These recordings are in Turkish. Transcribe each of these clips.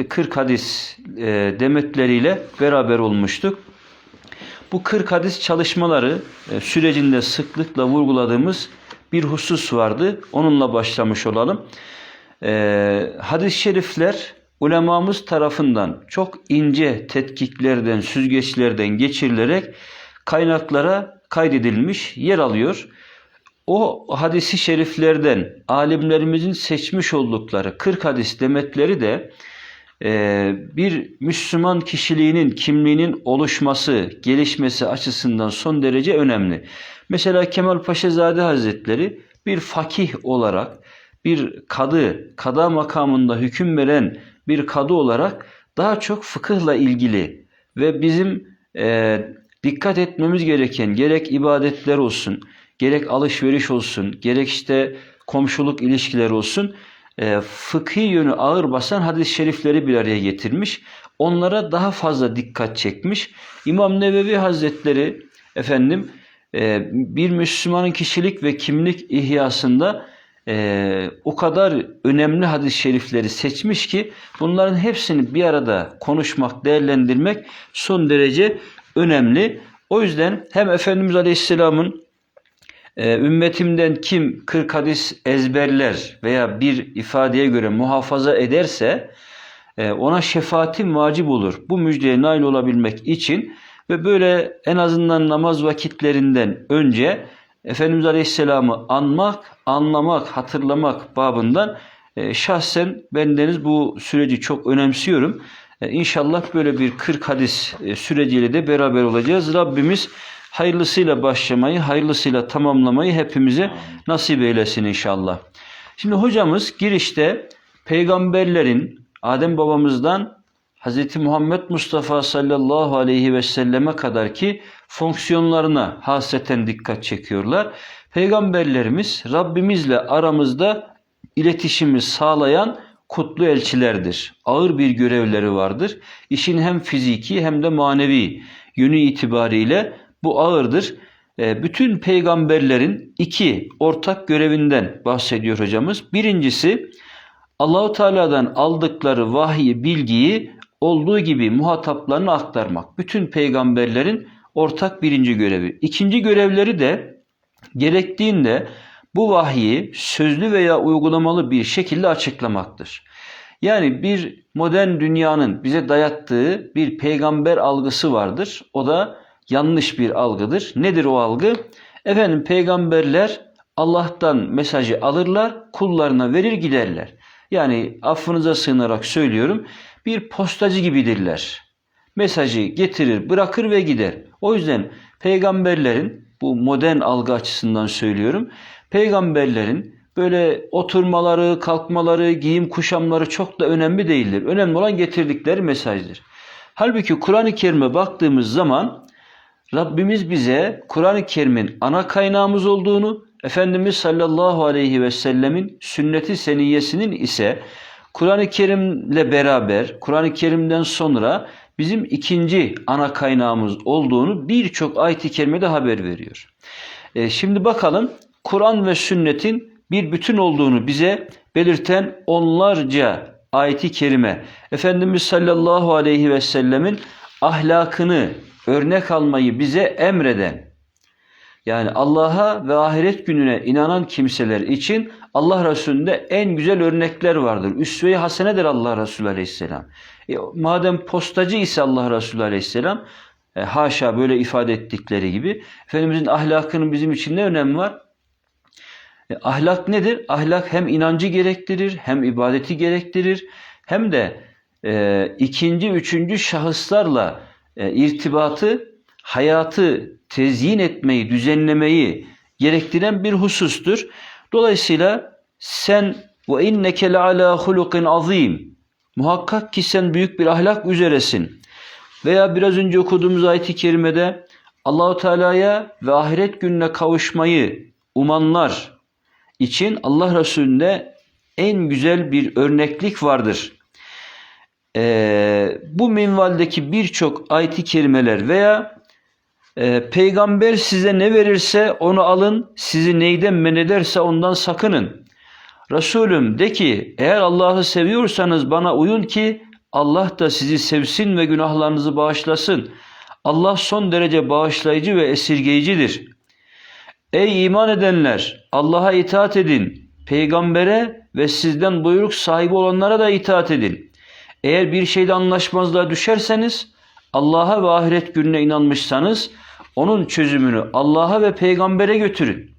işte 40 hadis e, demetleriyle beraber olmuştuk. Bu 40 hadis çalışmaları e, sürecinde sıklıkla vurguladığımız bir husus vardı. Onunla başlamış olalım. E, hadis-i şerifler ulemamız tarafından çok ince tetkiklerden, süzgeçlerden geçirilerek kaynaklara kaydedilmiş, yer alıyor. O hadisi şeriflerden alimlerimizin seçmiş oldukları 40 hadis demetleri de bir Müslüman kişiliğinin, kimliğinin oluşması, gelişmesi açısından son derece önemli. Mesela Kemal Paşazade Hazretleri bir fakih olarak, bir kadı, kada makamında hüküm veren bir kadı olarak daha çok fıkıhla ilgili ve bizim e, dikkat etmemiz gereken gerek ibadetler olsun, gerek alışveriş olsun, gerek işte komşuluk ilişkileri olsun e, fıkhi yönü ağır basan hadis-i şerifleri bir araya getirmiş. Onlara daha fazla dikkat çekmiş. İmam Nevevi Hazretleri efendim e, bir Müslümanın kişilik ve kimlik ihyasında e, o kadar önemli hadis-i şerifleri seçmiş ki bunların hepsini bir arada konuşmak, değerlendirmek son derece önemli. O yüzden hem Efendimiz Aleyhisselam'ın ümmetimden kim 40 hadis ezberler veya bir ifadeye göre muhafaza ederse e, ona şefaatim vacip olur. Bu müjdeye nail olabilmek için ve böyle en azından namaz vakitlerinden önce Efendimiz Aleyhisselam'ı anmak, anlamak, hatırlamak babından e, şahsen bendeniz bu süreci çok önemsiyorum. E, inşallah böyle bir 40 hadis süreciyle de beraber olacağız. Rabbimiz hayırlısıyla başlamayı, hayırlısıyla tamamlamayı hepimize nasip eylesin inşallah. Şimdi hocamız girişte peygamberlerin Adem babamızdan Hz. Muhammed Mustafa sallallahu aleyhi ve selleme kadar ki fonksiyonlarına hasreten dikkat çekiyorlar. Peygamberlerimiz Rabbimizle aramızda iletişimi sağlayan kutlu elçilerdir. Ağır bir görevleri vardır. İşin hem fiziki hem de manevi yönü itibariyle bu ağırdır. E, bütün peygamberlerin iki ortak görevinden bahsediyor hocamız. Birincisi Allahu Teala'dan aldıkları vahyi, bilgiyi olduğu gibi muhataplarına aktarmak. Bütün peygamberlerin ortak birinci görevi. İkinci görevleri de gerektiğinde bu vahyi sözlü veya uygulamalı bir şekilde açıklamaktır. Yani bir modern dünyanın bize dayattığı bir peygamber algısı vardır. O da yanlış bir algıdır. Nedir o algı? Efendim peygamberler Allah'tan mesajı alırlar, kullarına verir giderler. Yani affınıza sığınarak söylüyorum. Bir postacı gibidirler. Mesajı getirir, bırakır ve gider. O yüzden peygamberlerin bu modern algı açısından söylüyorum. Peygamberlerin böyle oturmaları, kalkmaları, giyim kuşamları çok da önemli değildir. Önemli olan getirdikleri mesajdır. Halbuki Kur'an-ı Kerim'e baktığımız zaman Rabbimiz bize Kur'an-ı Kerim'in ana kaynağımız olduğunu, Efendimiz sallallahu aleyhi ve sellemin sünneti seniyesinin ise Kur'an-ı Kerim'le beraber, Kur'an-ı Kerim'den sonra bizim ikinci ana kaynağımız olduğunu birçok ayet-i kerimede haber veriyor. E, şimdi bakalım Kur'an ve sünnetin bir bütün olduğunu bize belirten onlarca ayet-i kerime Efendimiz sallallahu aleyhi ve sellemin ahlakını örnek almayı bize emreden yani Allah'a ve ahiret gününe inanan kimseler için Allah Resulü'nde en güzel örnekler vardır. Üsve-i hasenedir Allah Resulü Aleyhisselam. E, madem postacı ise Allah Resulü Aleyhisselam e, haşa böyle ifade ettikleri gibi Efendimizin ahlakının bizim için ne önemi var? E, ahlak nedir? Ahlak hem inancı gerektirir, hem ibadeti gerektirir, hem de e, ikinci, üçüncü şahıslarla e, irtibatı, hayatı tezyin etmeyi, düzenlemeyi gerektiren bir husustur. Dolayısıyla sen ve inneke ala hulukin azim. Muhakkak ki sen büyük bir ahlak üzeresin. Veya biraz önce okuduğumuz ayet-i kerimede Allahu Teala'ya ve ahiret gününe kavuşmayı umanlar için Allah Resulü'nde en güzel bir örneklik vardır. Ee, bu minvaldeki birçok ayet-i kerimeler veya e, peygamber size ne verirse onu alın, sizi neyden men ederse ondan sakının. Resulüm de ki eğer Allah'ı seviyorsanız bana uyun ki Allah da sizi sevsin ve günahlarınızı bağışlasın. Allah son derece bağışlayıcı ve esirgeyicidir. Ey iman edenler! Allah'a itaat edin. Peygambere ve sizden buyruk sahibi olanlara da itaat edin. Eğer bir şeyde anlaşmazlığa düşerseniz, Allah'a ve ahiret gününe inanmışsanız, onun çözümünü Allah'a ve peygambere götürün.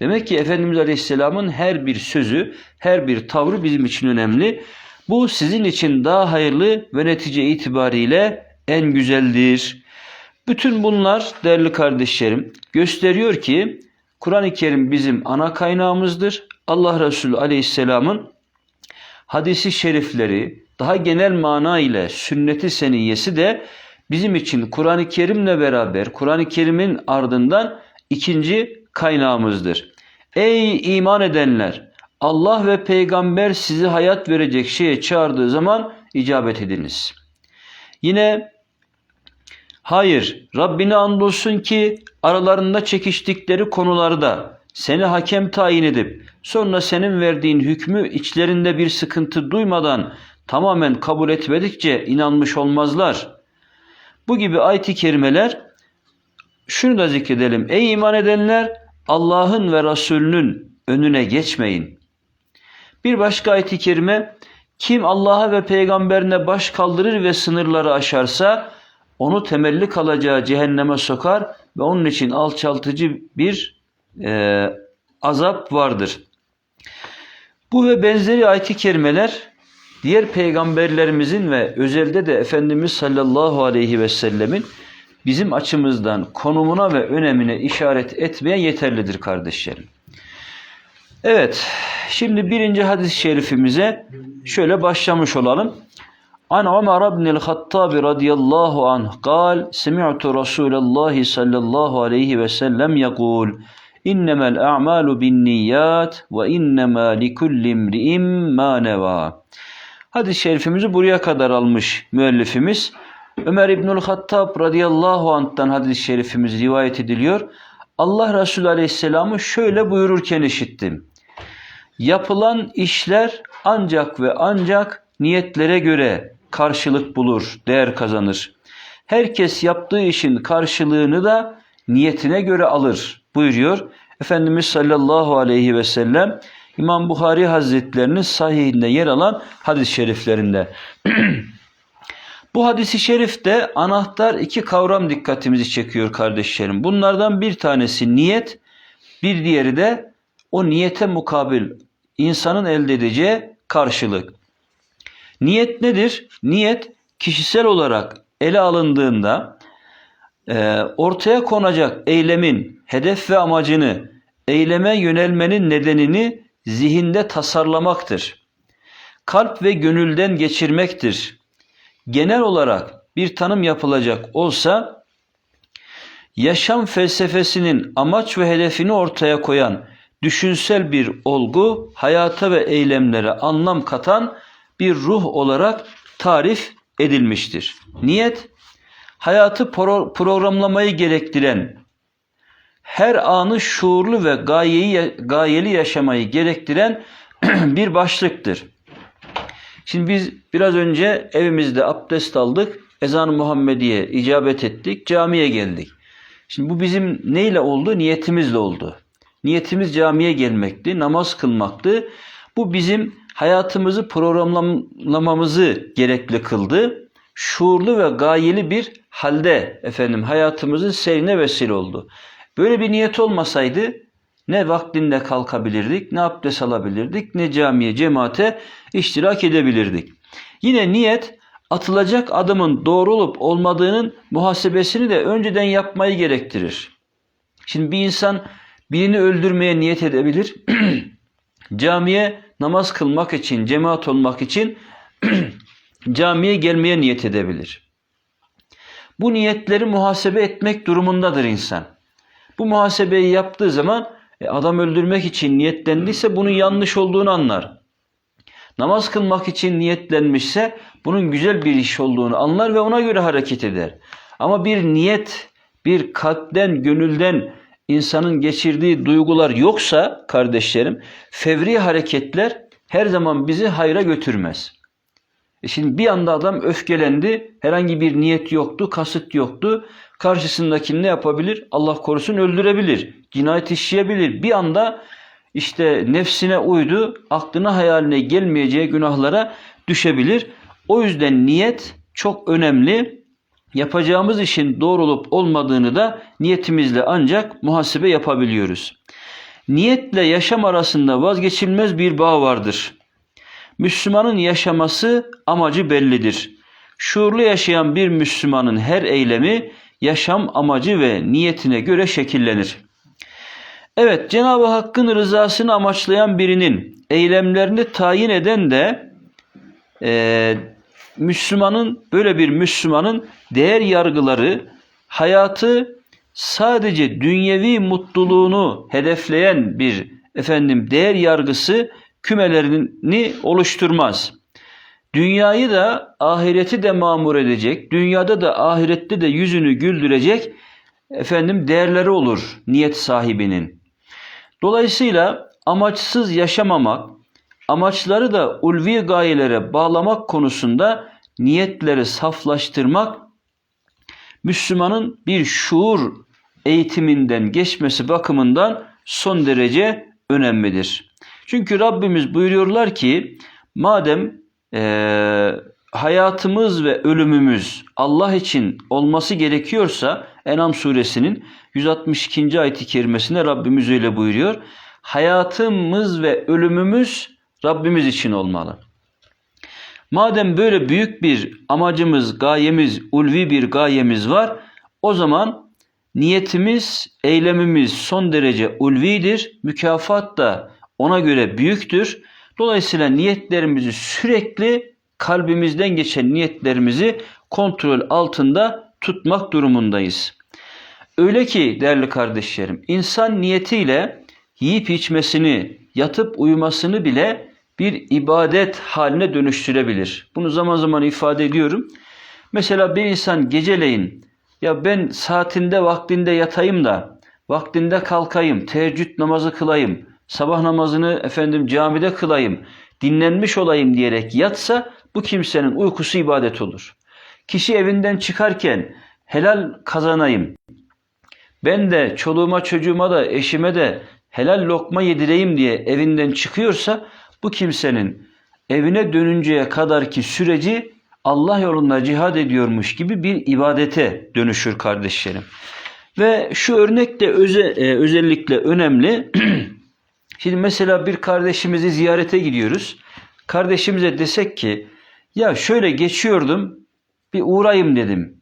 Demek ki Efendimiz Aleyhisselam'ın her bir sözü, her bir tavrı bizim için önemli. Bu sizin için daha hayırlı ve netice itibariyle en güzeldir. Bütün bunlar değerli kardeşlerim gösteriyor ki Kur'an-ı Kerim bizim ana kaynağımızdır. Allah Resulü Aleyhisselam'ın hadisi şerifleri daha genel mana ile sünneti seniyesi de bizim için Kur'an-ı Kerim'le beraber Kur'an-ı Kerim'in ardından ikinci kaynağımızdır. Ey iman edenler! Allah ve peygamber sizi hayat verecek şeye çağırdığı zaman icabet ediniz. Yine hayır Rabbine andolsun ki aralarında çekiştikleri konularda seni hakem tayin edip sonra senin verdiğin hükmü içlerinde bir sıkıntı duymadan tamamen kabul etmedikçe inanmış olmazlar. Bu gibi ayet-i kerimeler şunu da zikredelim. Ey iman edenler Allah'ın ve Resulünün önüne geçmeyin. Bir başka ayet-i kerime kim Allah'a ve peygamberine baş kaldırır ve sınırları aşarsa onu temelli kalacağı cehenneme sokar ve onun için alçaltıcı bir e, azap vardır. Bu ve benzeri ayet-i kerimeler diğer peygamberlerimizin ve özelde de Efendimiz sallallahu aleyhi ve sellemin bizim açımızdan konumuna ve önemine işaret etmeye yeterlidir kardeşlerim. Evet, şimdi birinci hadis-i şerifimize şöyle başlamış olalım. An Ömer ibn el-Hattab radıyallahu anh قال سمعت رسول الله صلى الله عليه وسلم يقول إنما الأعمال بالنيات وإنما لكل امرئ ما نوى Hadis-i şerifimizi buraya kadar almış müellifimiz. Ömer İbnül Hattab radıyallahu anh'tan hadis-i şerifimiz rivayet ediliyor. Allah Resulü aleyhisselamı şöyle buyururken işittim. Yapılan işler ancak ve ancak niyetlere göre karşılık bulur, değer kazanır. Herkes yaptığı işin karşılığını da niyetine göre alır buyuruyor. Efendimiz sallallahu aleyhi ve sellem İmam Bukhari Hazretlerinin sahihinde yer alan hadis-i şeriflerinde. Bu hadisi şerifte anahtar iki kavram dikkatimizi çekiyor kardeşlerim. Bunlardan bir tanesi niyet, bir diğeri de o niyete mukabil insanın elde edeceği karşılık. Niyet nedir? Niyet kişisel olarak ele alındığında e, ortaya konacak eylemin hedef ve amacını, eyleme yönelmenin nedenini zihinde tasarlamaktır. Kalp ve gönülden geçirmektir. Genel olarak bir tanım yapılacak olsa yaşam felsefesinin amaç ve hedefini ortaya koyan düşünsel bir olgu, hayata ve eylemlere anlam katan bir ruh olarak tarif edilmiştir. Niyet, hayatı pro- programlamayı gerektiren, her anı şuurlu ve gayeyi, gayeli yaşamayı gerektiren bir başlıktır. Şimdi biz biraz önce evimizde abdest aldık, ezan-ı Muhammediye icabet ettik, camiye geldik. Şimdi bu bizim neyle oldu? Niyetimizle oldu. Niyetimiz camiye gelmekti, namaz kılmaktı. Bu bizim hayatımızı programlamamızı gerekli kıldı. Şuurlu ve gayeli bir halde efendim hayatımızın seyrine vesile oldu. Böyle bir niyet olmasaydı ne vaktinde kalkabilirdik, ne abdest alabilirdik, ne camiye, cemaate iştirak edebilirdik. Yine niyet atılacak adımın doğru olup olmadığının muhasebesini de önceden yapmayı gerektirir. Şimdi bir insan birini öldürmeye niyet edebilir. Camiye namaz kılmak için, cemaat olmak için camiye gelmeye niyet edebilir. Bu niyetleri muhasebe etmek durumundadır insan. Bu muhasebeyi yaptığı zaman e, adam öldürmek için niyetlendiyse bunun yanlış olduğunu anlar. Namaz kılmak için niyetlenmişse bunun güzel bir iş olduğunu anlar ve ona göre hareket eder. Ama bir niyet, bir kalpten, gönülden insanın geçirdiği duygular yoksa kardeşlerim, fevri hareketler her zaman bizi hayra götürmez. E şimdi bir anda adam öfkelendi. Herhangi bir niyet yoktu, kasıt yoktu. Karşısındakini ne yapabilir? Allah korusun öldürebilir. Cinayet işleyebilir. Bir anda işte nefsine uydu, aklına hayaline gelmeyeceği günahlara düşebilir. O yüzden niyet çok önemli. Yapacağımız işin doğru olup olmadığını da niyetimizle ancak muhasebe yapabiliyoruz. Niyetle yaşam arasında vazgeçilmez bir bağ vardır. Müslümanın yaşaması amacı bellidir. Şuurlu yaşayan bir Müslümanın her eylemi yaşam amacı ve niyetine göre şekillenir. Evet, Cenab-ı Hakk'ın rızasını amaçlayan birinin eylemlerini tayin eden de e, Müslümanın böyle bir Müslümanın değer yargıları hayatı sadece dünyevi mutluluğunu hedefleyen bir efendim değer yargısı kümelerini oluşturmaz. Dünyayı da ahireti de mamur edecek, dünyada da ahirette de yüzünü güldürecek efendim değerleri olur niyet sahibinin. Dolayısıyla amaçsız yaşamamak, amaçları da ulvi gayelere bağlamak konusunda niyetleri saflaştırmak Müslümanın bir şuur eğitiminden geçmesi bakımından son derece önemlidir. Çünkü Rabbimiz buyuruyorlar ki madem eee, hayatımız ve ölümümüz Allah için olması gerekiyorsa Enam suresinin 162. ayet-i kerimesinde Rabbimiz öyle buyuruyor. Hayatımız ve ölümümüz Rabbimiz için olmalı. Madem böyle büyük bir amacımız, gayemiz, ulvi bir gayemiz var, o zaman niyetimiz, eylemimiz son derece ulvidir. Mükafat da ona göre büyüktür. Dolayısıyla niyetlerimizi sürekli kalbimizden geçen niyetlerimizi kontrol altında tutmak durumundayız. Öyle ki değerli kardeşlerim, insan niyetiyle yiyip içmesini, yatıp uyumasını bile bir ibadet haline dönüştürebilir. Bunu zaman zaman ifade ediyorum. Mesela bir insan geceleyin ya ben saatinde vaktinde yatayım da vaktinde kalkayım, teheccüd namazı kılayım, sabah namazını efendim camide kılayım, dinlenmiş olayım diyerek yatsa bu kimsenin uykusu ibadet olur. Kişi evinden çıkarken helal kazanayım, ben de çoluğuma çocuğuma da eşime de helal lokma yedireyim diye evinden çıkıyorsa bu kimsenin evine dönünceye kadarki süreci Allah yolunda cihad ediyormuş gibi bir ibadete dönüşür kardeşlerim. Ve şu örnek de öze, e, özellikle önemli. Şimdi mesela bir kardeşimizi ziyarete gidiyoruz. Kardeşimize desek ki ya şöyle geçiyordum bir uğrayayım dedim.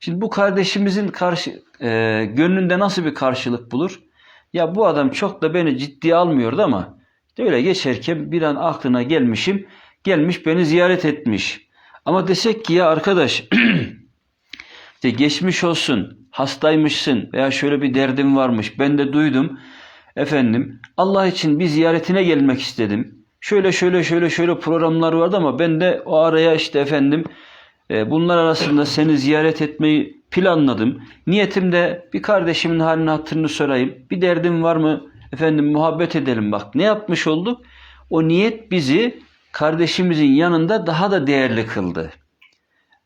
Şimdi bu kardeşimizin karşı e, gönlünde nasıl bir karşılık bulur? Ya bu adam çok da beni ciddiye almıyordu ama işte öyle geçerken bir an aklına gelmişim. Gelmiş beni ziyaret etmiş. Ama desek ki ya arkadaş işte geçmiş olsun, hastaymışsın veya şöyle bir derdin varmış. Ben de duydum. Efendim Allah için bir ziyaretine gelmek istedim. Şöyle şöyle şöyle şöyle programlar vardı ama ben de o araya işte efendim e, bunlar arasında seni ziyaret etmeyi planladım. Niyetim de bir kardeşimin halini hatırını sorayım. Bir derdim var mı? Efendim muhabbet edelim bak. Ne yapmış olduk? O niyet bizi kardeşimizin yanında daha da değerli kıldı.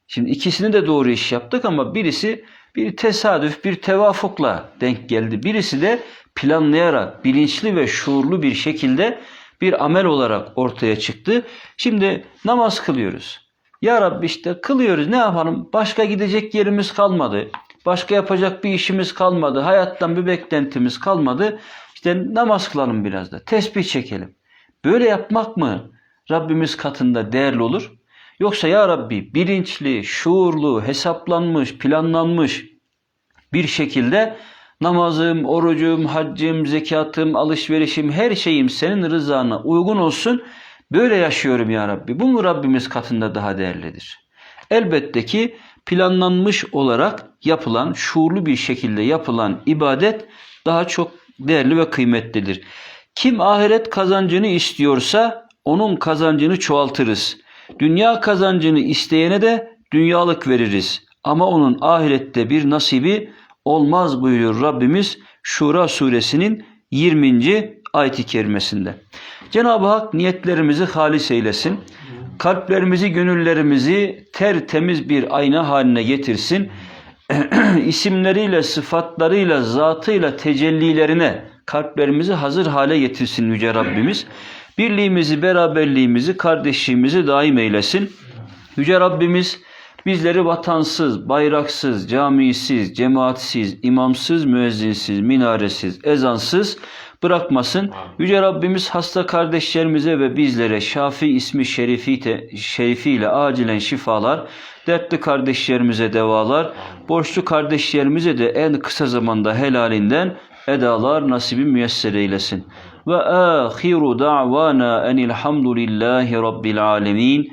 Şimdi ikisini de doğru iş yaptık ama birisi bir tesadüf, bir tevafukla denk geldi. Birisi de planlayarak, bilinçli ve şuurlu bir şekilde bir amel olarak ortaya çıktı. Şimdi namaz kılıyoruz. Ya Rabbi işte kılıyoruz ne yapalım? Başka gidecek yerimiz kalmadı. Başka yapacak bir işimiz kalmadı. Hayattan bir beklentimiz kalmadı. İşte namaz kılalım biraz da. Tesbih çekelim. Böyle yapmak mı Rabbimiz katında değerli olur? Yoksa ya Rabbi bilinçli, şuurlu, hesaplanmış, planlanmış bir şekilde namazım, orucum, haccım, zekatım, alışverişim, her şeyim senin rızana uygun olsun. Böyle yaşıyorum ya Rabbi. Bu mu Rabbimiz katında daha değerlidir? Elbette ki planlanmış olarak yapılan, şuurlu bir şekilde yapılan ibadet daha çok değerli ve kıymetlidir. Kim ahiret kazancını istiyorsa onun kazancını çoğaltırız. Dünya kazancını isteyene de dünyalık veririz. Ama onun ahirette bir nasibi olmaz buyuruyor Rabbimiz Şura suresinin 20. ayet-i kerimesinde. Cenab-ı Hak niyetlerimizi halis eylesin. Kalplerimizi, gönüllerimizi tertemiz bir ayna haline getirsin. isimleriyle, sıfatlarıyla, zatıyla, tecellilerine kalplerimizi hazır hale getirsin Yüce Rabbimiz. Birliğimizi, beraberliğimizi, kardeşliğimizi daim eylesin. Yüce Rabbimiz bizleri vatansız, bayraksız, camisiz, cemaatsiz, imamsız, müezzinsiz, minaresiz, ezansız bırakmasın. Yüce Rabbimiz hasta kardeşlerimize ve bizlere Şafi ismi şerifi te- şerifiyle acilen şifalar, dertli kardeşlerimize devalar, borçlu kardeşlerimize de en kısa zamanda helalinden edalar nasibi müyesser eylesin. Ve ahiru da'vana enilhamdülillahi rabbil alemin.